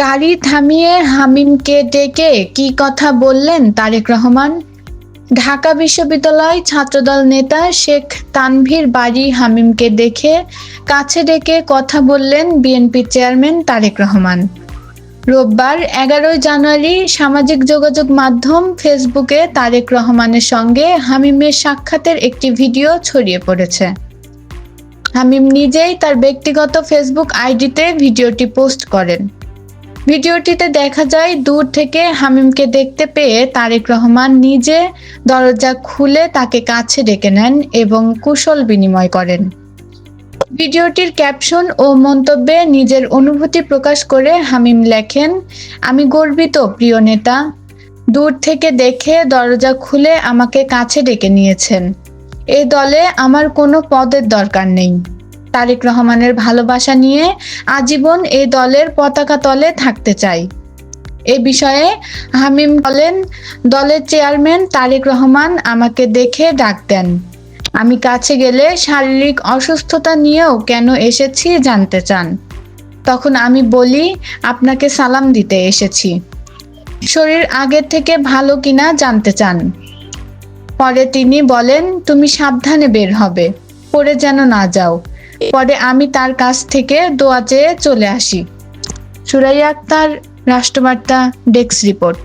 গাড়ি থামিয়ে হামিমকে ডেকে কি কথা বললেন তারেক রহমান? ঢাকা বিশ্ববিদ্যালয় ছাত্রদল নেতা শেখ তানভীর বাড়ি হামিমকে দেখে কাছে ডেকে কথা বললেন বিএনপি চেয়ারম্যান তারেক রহমান। রোববার এগারোই জানুয়ারি সামাজিক যোগাযোগ মাধ্যম ফেসবুকে তারেক রহমানের সঙ্গে হামিমের সাক্ষাতের একটি ভিডিও ছড়িয়ে পড়েছে। হামিম নিজেই তার ব্যক্তিগত ফেসবুক আইডিতে ভিডিওটি পোস্ট করেন। ভিডিওটিতে দেখা যায়, দূর থেকে হামিমকে দেখতে পেয়ে তারেক রহমান নিজে দরজা খুলে তাকে কাছে ডেকে নেন এবং কুশল বিনিময় করেন। ভিডিওটির ক্যাপশন ও মন্তব্যে নিজের অনুভূতি প্রকাশ করে হামিম লেখেন, আমি গর্বিত প্রিয় নেতা। দূর থেকে দেখে দরজা খুলে আমাকে কাছে ডেকে নিয়েছেন। এ দলে আমার কোনো পদের দরকার নেই। তারেক রহমানের ভালোবাসা নিয়ে আজীবন এই দলের পতাকা তলে থাকতে চাই। এ বিষয়ে হামিম বলেন, দলের চেয়ারম্যান তারেক রহমান আমাকে দেখে ডাক দেন। আমি কাছে গেলে শারীরিক অসুস্থতা নিয়েও কেন এসেছি জানতে চান। তখন আমি বলি, আপনাকে সালাম দিতে এসেছি। শরীর আগের থেকে ভালো কিনা জানতে চান। পরে তিনি বলেন, তুমি সাবধানে বের হবে। পড়ে যেন না যাও। পরে আমি তার কাছ থেকে দোয়া চেয়ে চলে আসি। Suraiya Akter Rashtrabarta desk report.